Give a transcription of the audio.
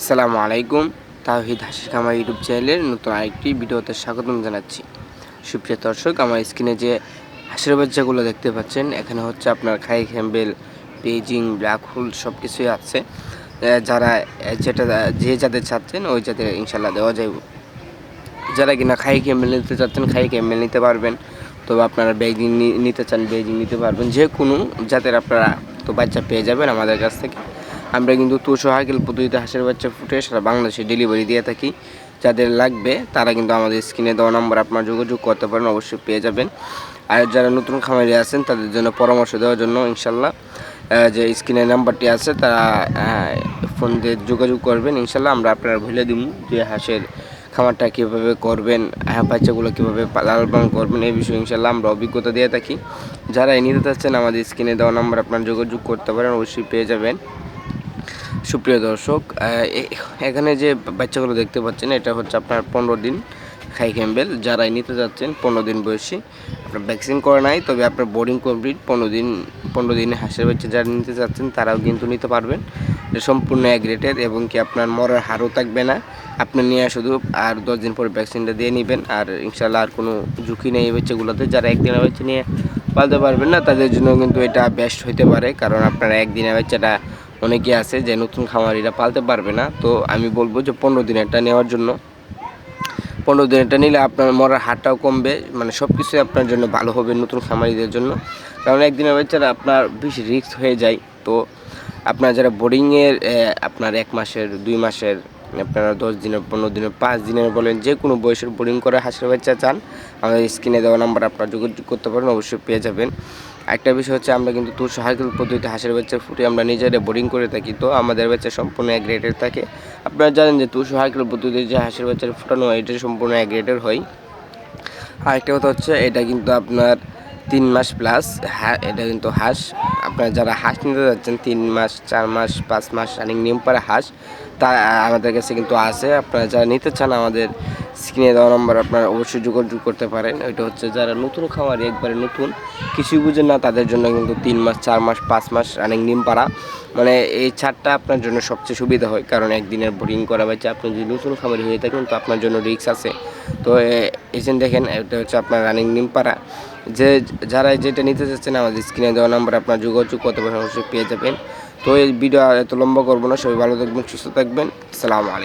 আসসালামু আলাইকুম তাহিদ হাসির কামার ইউটিউব চ্যানেলের নতুন আরেকটি ভিডিওতে স্বাগতম জানাচ্ছি। সুপ্রিয় দর্শক, আমার স্ক্রিনে যে হাঁসের বাচ্চাগুলো দেখতে পাচ্ছেন, এখানে হচ্ছে আপনার খাই হ্যাম্বেল বেজিং, ব্ল্যাক হোল সব কিছুই আছে যারা যেটা, যে যাদের চাচ্ছেন, ওই যাদের ইনশাল্লাহ দেওয়া যায় যারা কিনা খাই ক্যামেল নিতে চাচ্ছেন, খাই ক্যামেল নিতে পারবেন। তবে আপনারা বেজিং নিতে চান, বেজিং নিতে পারবেন। যে কোনো জাতের আপনারা তো বাচ্চা পেয়ে যাবেন আমাদের কাছ থেকে। আমরা কিন্তু তুষো হাকিল পদ্ধতিতে হাঁসের বাচ্চা ফুটে সারা বাংলাদেশে ডেলিভারি দিয়ে থাকি। যাদের লাগবে, তারা কিন্তু আমাদের স্ক্রিনে দেওয়া নাম্বার আপনার যোগাযোগ করতে পারেন, অবশ্যই পেয়ে যাবেন। আর যারা নতুন খামারি আছেন, তাদের জন্য পরামর্শ দেওয়ার জন্য ইনশাল্লাহ যে স্ক্রিনের নাম্বারটি আছে, তারা ফোন দিয়ে যোগাযোগ করবেন। ইনশাল্লাহ আমরা আপনারা ভুলে দিব যে হাঁসের খামারটা কীভাবে করবেন হ্যাঁ বাচ্চাগুলো কীভাবে লালন পালন করবেন, এই বিষয়ে ইনশাল্লাহ আমরা অভিজ্ঞতা দিয়ে থাকি। যারা এই নিতে চাচ্ছেন, আমাদের স্ক্রিনে দেওয়া নাম্বার আপনার যোগাযোগ করতে পারেন, অবশ্যই পেয়ে যাবেন। সুপ্রিয় দর্শক এখানে যে বাচ্চাগুলো দেখতে পাচ্ছেন, এটা হচ্ছে আপনার পনেরো দিন খাই ক্যাম্বেল যারাই নিতে যাচ্ছেন, পনেরো দিন বয়সী, আপনার ভ্যাকসিন করে নাই, তবে আপনার বোর্ডিং কমপ্লিট পনেরো দিন, পনেরো দিনে হাঁসের বাচ্চা যারা নিতে যাচ্ছেন, তারাও কিন্তু নিতে পারবেন। সম্পূর্ণ অ্যাগ্রেটেড এবং কি আপনার মরার হারও থাকবে না। আপনি নিয়ে শুধু আর দশ দিন পরে ভ্যাকসিনটা দিয়ে নেবেন, আর ইনশাল্লাহ আর কোনো ঝুঁকি নেই এই বাচ্চাগুলোতে। যারা একদিনের বাচ্চা নিয়ে পালতে পারবেন না, তাদের জন্য কিন্তু এটা বেস্ট হইতে পারে, কারণ আপনারা একদিনের বাচ্চাটা অনেকে আছে যে নতুন খামারিরা পালতে পারবে না। তো আমি বলব যে পনেরো দিনেরটা নেওয়ার জন্য। পনেরো দিনেরটা নিলে আপনার মরার হারটাও কমবে। মানে সব কিছুই আপনার জন্য ভালো হবে নতুন খামারিদের জন্য। কারণ একদিনের বাচ্চারা আপনার বেশি রিস্ক হয়ে যায়। তো আপনার যারা বোর্ডিংয়ের আপনার এক মাসের, দুই মাসের আপনারা দশ দিনের, পনেরো দিনের, পাঁচ দিনের বলেন, যে কোনো বয়সের বোর্ডিং করে হাঁসের বাচ্চা চান, আমাদের স্ক্রিনে দেওয়া নাম্বার আপনারা যোগাযোগ করতে পারেন, অবশ্যই পেয়ে যাবেন। একটা বিষয় হচ্ছে, আমরা কিন্তু তুষ হাইকেল পদ্ধতিতে হাঁসের বাচ্চা ফুটে আমরা নিজেরা বোর্ডিং করে থাকি, তো আমাদের বাচ্চা সম্পূর্ণ এক গ্রেডের থাকে। আপনারা জানেন যে তুষ হাইকেল পদ্ধতিতে যে হাঁসের বাচ্চা ফুটানো হয়, এটা সম্পূর্ণ এক গ্রেডের হয়। আরেকটা কথা হচ্ছে, এটা কিন্তু আপনার তিন মাস প্লাস হ্যাঁ এটা কিন্তু হাঁস। আপনারা যারা হাঁস নিতে যাচ্ছেন, তিন মাস, চার মাস, পাঁচ মাস রানিং নিয়ম পারে হাঁস, তা, আমাদের কাছে কিন্তু আছে। আপনারা যারা নিতে চান, আমাদের স্ক্রিনে দেওয়া নম্বর আপনারা অবশ্যই যোগাযোগ করতে পারেন। ওইটা হচ্ছে যারা নতুন খামারি, একবারে নতুন কিছুই বুঝেন না, তাদের জন্য কিন্তু তিন মাস, চার মাস, পাঁচ মাস রানিং নিম পাড়া মানে এই ছাড়টা আপনার জন্য সবচেয়ে সুবিধা হয়, কারণ একদিনের বোরিং করা হয়েছে। আপনি যদি নতুন খামারি হয়ে থাকেন, তো আপনার জন্য রিস্ক আছে। তো এজেন্ট দেখেন, এটা হচ্ছে আপনার রানিং নিম পাড়া যে যারা যেটা নিতে চাচ্ছেন, আমাদের স্ক্রিনে দেওয়া নাম্বার আপনার যোগাযোগ করতে পারেন পেয়ে যাবেন। তো এই ভিডিও এত লম্বা করব না, সবাই ভালো থাকবেন, সুস্থ থাকবেন। সালাম আলাইকুম।